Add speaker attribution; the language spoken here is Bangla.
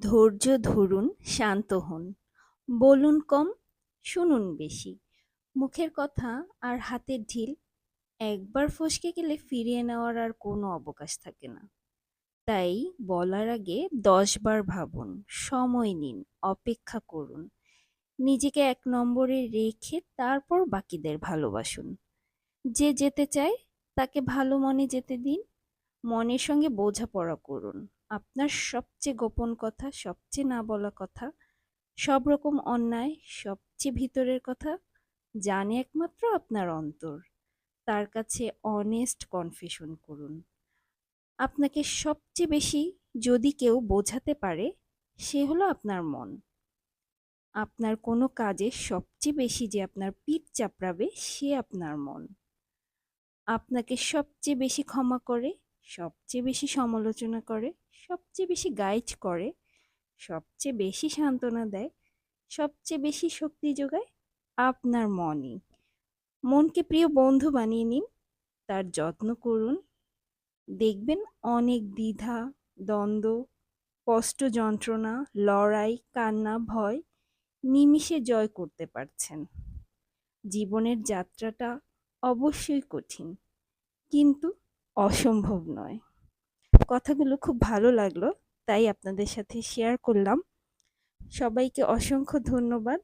Speaker 1: ধৈর্য ধরুন, শান্ত হন। বলুন কম, শুনুন বেশি। মুখের কথা আর হাতের ঢিল একবার ফসকে গেলে ফিরিয়ে নেওয়ার আর কোনো অবকাশ থাকে না। তাই বলার আগে ১০ বার ভাবুন, সময় নিন, অপেক্ষা করুন। নিজেকে এক নম্বরে রেখে তারপর বাকিদের ভালোবাসুন। যে যেতে চায় তাকে ভালো মনে যেতে দিন। মনের সঙ্গে বোঝাপড়া করুন। আপনার সবচেয়ে গোপন কথা, সবচেয়ে না বলা কথা, সব রকম অন্যায়, সবচেয়ে ভিতরের কথা জানে একমাত্র আপনার অন্তর। তার কাছে অনেস্ট কনফেশন করুন। আপনাকে সবচেয়ে বেশি যদি কেউ বোঝাতে পারে, সে হলো আপনার মন। আপনার কোনো কাজে সবচেয়ে বেশি যে আপনার পিঠ চাপড়াবে, সে আপনার মন। আপনাকে সবচেয়ে বেশি ক্ষমা করে, সবচেয়ে বেশি সমালোচনা করে, সবচেয়ে বেশি গাইড করে, সবচেয়ে বেশি সান্ত্বনা দেয়, সবচেয়ে বেশি শক্তি যোগায় আপনার মনই। মনকে প্রিয় বন্ধু বানিয়ে নিন, তার যত্ন করুন। দেখবেন অনেক দ্বিধা, দ্বন্দ্ব, কষ্ট যন্ত্রণা, লড়াই, কান্না, ভয় নিমিষে জয় করতে পারছেন। জীবনের যাত্রাটা অবশ্যই কঠিন, কিন্তু অসম্ভব নয়। কথাগুলো খুব ভালো লাগল, তাই আপনাদের সাথে শেয়ার করলাম। সবাইকে অসংখ্য ধন্যবাদ।